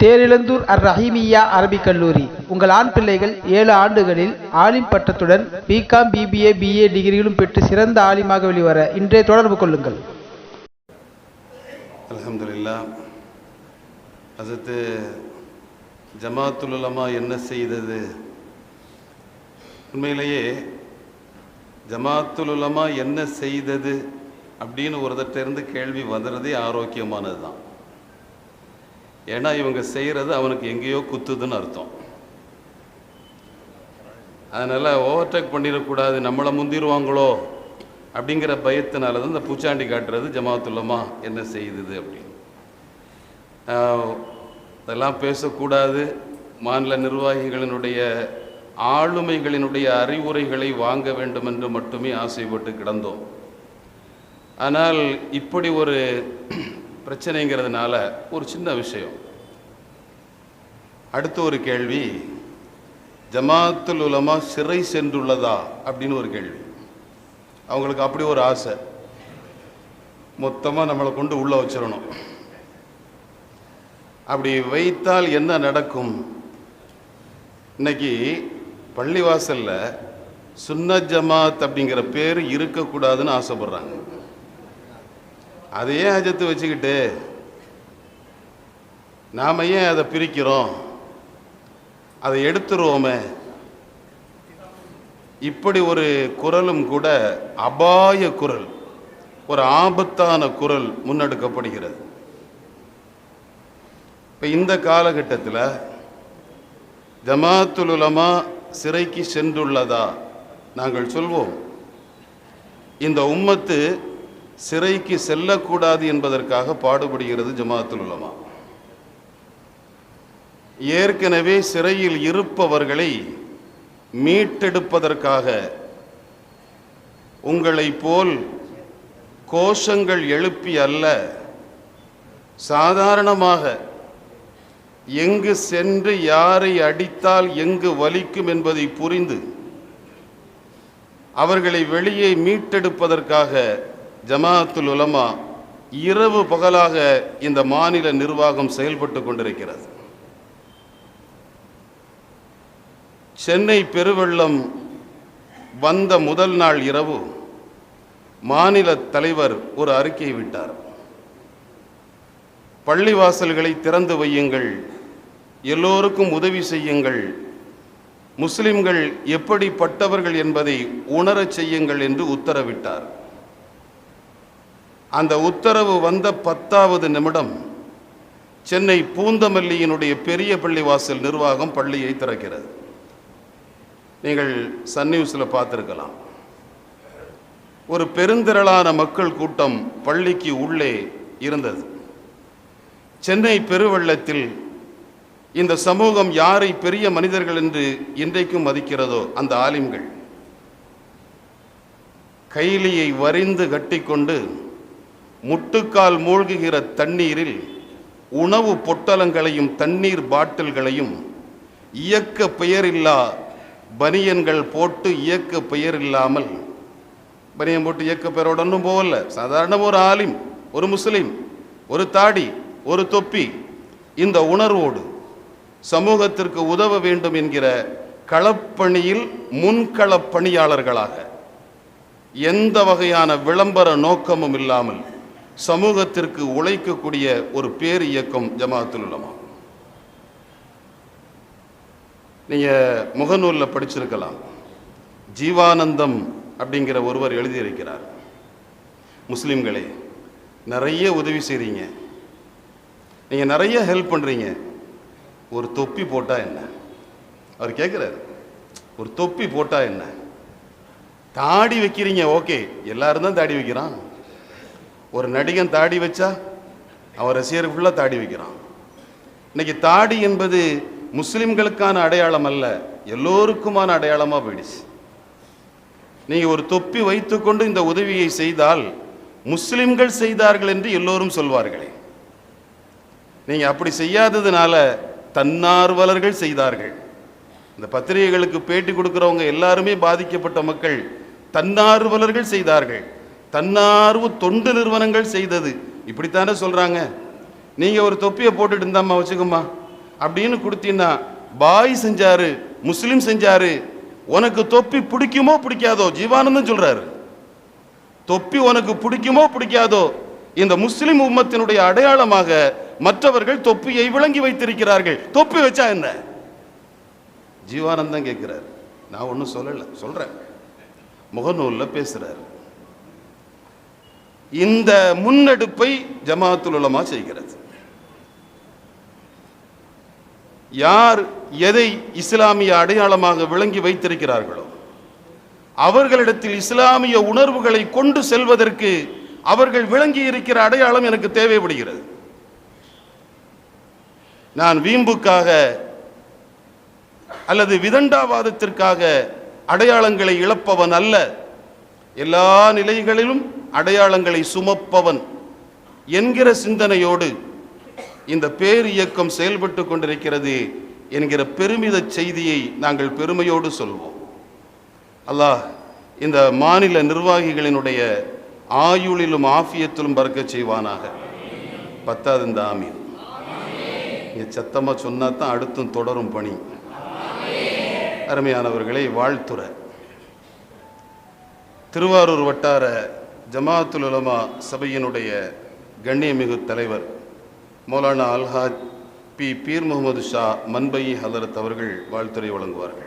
தேரிழந்தூர் அர் ரஹீமியா அரபிக் கல்லூரி. உங்கள் ஆண் பிள்ளைகள் ஏழு ஆண்டுகளில் ஆலிம் பட்டத்துடன் பிகாம் பிபிஏ பிஏ டிகிரிகளும் பெற்று சிறந்த ஆலிமாக வெளிவர இன்றே தொடர்பு கொள்ளுங்கள். அலமதுல்லா அசத்து ஜமாத்துலமா என்ன செய்தது? உண்மையிலேயே ஜமாத்துலமா என்ன செய்தது அப்படின்னு ஒருத்தட்டிருந்து கேள்வி வந்துடுறதே ஆரோக்கியமானது தான் ஏன்னா இவங்க செய்கிறது அவனுக்கு எங்கேயோ குத்துதுன்னு அர்த்தம். அதனால் ஓவர்டேக் பண்ணிடக்கூடாது நம்மளை முந்திடுவாங்களோ அப்படிங்கிற பயத்தினால தான் இந்த பூச்சாண்டி காட்டுறது ஜமாத்துல்லமா என்ன செய்யுது அப்படின்னு. அதெல்லாம் பேசக்கூடாது. மாநில நிர்வாகிகளினுடைய ஆளுமைகளினுடைய அறிவுரைகளை வாங்க வேண்டும் என்று மட்டுமே ஆசைப்பட்டு கிடந்தோம். ஆனால் இப்படி ஒரு பிரச்சனைங்கிறதுனால ஒரு சின்ன விஷயம். அடுத்த ஒரு கேள்வி ஜமாத்துல் உலமா சிறை சென்றுள்ளதா? அப்படின்னு ஒரு கேள்வி. அவங்களுக்கு அப்படி ஒரு ஆசை. மொத்தமாக நம்மளை கொண்டு உள்ளே வச்சிடணும். அப்படி வைத்தால் என்ன நடக்கும்? இன்னைக்கு பள்ளிவாசலில் சுன்ன ஜமாத் அப்படிங்கிற பேர் இருக்கக்கூடாதுன்னு ஆசைப்படுறாங்க. அதையே அஜத்து வச்சுக்கிட்டு நாம் ஏன் அதை பிரிக்கிறோம்? அதை எடுத்துருவோமே. இப்படி ஒரு குரலும் கூட அபாய குரல் ஒரு ஆபத்தான குரல் முன்னெடுக்கப்படுகிறது. இப்போ இந்த காலகட்டத்தில் ஜமாத்துலுலமா சிறைக்கு சென்றுள்ளதா நாங்கள் சொல்வோம். இந்த உம்மத்து சிறைக்கு செல்லக்கூடாது என்பதற்காக பாடுபடுகிறது ஜமாத்துல் உலமா. ஏற்கனவே சிறையில் இருப்பவர்களை மீட்டெடுப்பதற்காக உங்களை போல் கோஷங்கள் எழுப்பி அல்ல சாதாரணமாக எங்கு சென்று யாரை அடித்தால் எங்கு வலிக்கும் என்பதை புரிந்து அவர்களை வெளியே மீட்டெடுப்பதற்காக ஜமாஅத்துல் உலமா இரவு பகலாக இந்த மாநில நிர்வாகம் செயல்பட்டு கொண்டிருக்கிறது. சென்னை பெருவெள்ளம் வந்த முதல் நாள் இரவு மாநில தலைவர் ஒரு அறிக்கை விட்டார். பள்ளிவாசல்களை திறந்து வையுங்கள் எல்லோருக்கும் உதவி செய்யுங்கள் முஸ்லிம்கள் எப்படிப்பட்டவர்கள் என்பதை உணரச் செய்யுங்கள் என்று உத்தரவிட்டார். அந்த உத்தரவு வந்த பத்தாவது நிமிடம் சென்னை பூந்தமல்லியினுடைய பெரிய பள்ளிவாசல் நிர்வாகம் பள்ளியை திறக்கிறது. நீங்கள் சன் நியூஸில் பார்த்துருக்கலாம். ஒரு பெருந்திரளான மக்கள் கூட்டம் பள்ளிக்கு உள்ளே இருந்தது. சென்னை பெருவெள்ளத்தில் இந்த சமூகம் யாரை பெரிய மனிதர்கள் என்று இன்றைக்கும் மதிக்கிறதோ அந்த ஆலிம்கள் கைலியை வரிந்து கட்டிக்கொண்டு முட்டுக்கால் மூழ்குகிற தண்ணீரில் உணவு பொட்டலங்களையும் தண்ணீர் பாட்டில்களையும் இயக்க பெயரில்லா பனியன்கள் போட்டு இயக்க பெயர் இல்லாமல் பனியன் போட்டு இயக்க பெயரோட ஒன்றும் போகல. சாதாரண ஒரு ஆலிம் ஒரு முஸ்லீம் ஒரு தாடி ஒரு தொப்பி இந்த உணர்வோடு சமூகத்திற்கு உதவ வேண்டும் என்கிற களப்பணியில் முன்களப்பணியாளர்களாக எந்த வகையான விளம்பர நோக்கமும் இல்லாமல் சமூகத்திற்கு உழைக்கக்கூடிய ஒரு பேர் இயக்கம் ஜமாத்துல் உலமா. நீங்க முகநூலில் படிச்சிருக்கலாம். ஜீவானந்தம் அப்படிங்கிற ஒருவர் எழுதியிருக்கிறார். முஸ்லிம்களே நிறைய உதவி செய்றீங்க. நீங்க நிறைய ஹெல்ப் பண்றீங்க. ஒரு தொப்பி போட்டா என்ன? அவர் கேட்குறாரு ஒரு தொப்பி போட்டா என்ன? தாடி வைக்கிறீங்க ஓகே எல்லாரும் தான் தாடி வைக்கிறான். ஒரு நடிகன் தாடி வச்சா அவன் ரசிகர் ஃபுல்லாக தாடி வைக்கிறான். இன்னைக்கு தாடி என்பது முஸ்லிம்களுக்கான அடையாளம் அல்ல எல்லோருக்குமான அடையாளமாக போயிடுச்சு. நீங்கள் ஒரு தொப்பி வைத்துக்கொண்டு இந்த உதவியை செய்தால் முஸ்லிம்கள் செய்தார்கள் என்று எல்லோரும் சொல்வார்களே. நீங்கள் அப்படி செய்யாததுனால தன்னார்வலர்கள் செய்தார்கள். இந்த பத்திரிகைகளுக்கு பேட்டி கொடுக்குறவங்க எல்லாருமே பாதிக்கப்பட்ட மக்கள் தன்னார்வலர்கள் செய்தார்கள். தன்னார்வ தொண்டு நிறுவனங்கள் செய்தது. இப்படித்தானே சொல்கிறாங்க நீங்கள் ஒரு தொப்பியை போட்டுட்டு இருந்தாம்மா வச்சுக்கோம்மா. அப்படின்னு கொடுத்தீங்கன்னா பாய் செஞ்சாரு முஸ்லீம் செஞ்சாரு உனக்கு தொப்பி பிடிக்குமோ பிடிக்காதோ ஜீவானந்தம் சொல்கிறாரு தொப்பி உனக்கு பிடிக்குமோ பிடிக்காதோ இந்த முஸ்லிம் உம்மத்தினுடைய அடையாளமாக மற்றவர்கள் தொப்பியை விளங்கி வைத்திருக்கிறார்கள். தொப்பி வச்சா என்ன? ஜீவானந்தம் கேட்கிறார். நான் ஒன்றும் சொல்லலை சொல்கிறேன் முகநூலில் பேசுகிறாரு இந்த முன்னெடுப்பை ஜமாத்துல் உலமா செய்கிறது. யார் எதை இஸ்லாமிய அடையாளமாக விளங்கி வைத்திருக்கிறார்களோ அவர்களிடத்தில் இஸ்லாமிய உணர்வுகளை கொண்டு செல்வதற்கு அவர்கள் விளங்கி இருக்கிற அடையாளம் எனக்கு தேவைப்படுகிறது. நான் வீம்புக்காக அல்லது விதண்டாவாதத்திற்காக அடையாளங்களை இழப்பவன் அல்ல. எல்லா நிலைகளிலும் அடையாளங்களை சுமப்பவன் என்கிற சிந்தனையோடு இந்த பேர் இயக்கம் செயல்பட்டு கொண்டிருக்கிறது என்கிற பெருமித செய்தியை நாங்கள் பெருமையோடு சொல்வோம். அல்லாஹ் இந்த மாநில நிர்வாகிகளினுடைய ஆயுளிலும் ஆஃபியத்திலும் பறக்கச் செய்வானாக. பத்தாவது இந்த ஆமீன். நீங்க சத்தமாக சொன்னா தான் அடுத்தும் தொடரும் பணி. அருமையானவர்களை வாழ்த்துற. திருவாரூர் வட்டார ஜமாத்துல் உலமா சபையினுடைய கண்ணியமிகு தலைவர் மௌலானா அல்ஹாஜ் பி. பீர் முகமது ஷா மன்பை ஹலரத் அவர்கள் வாழ்த்துரை வழங்குவார்கள்.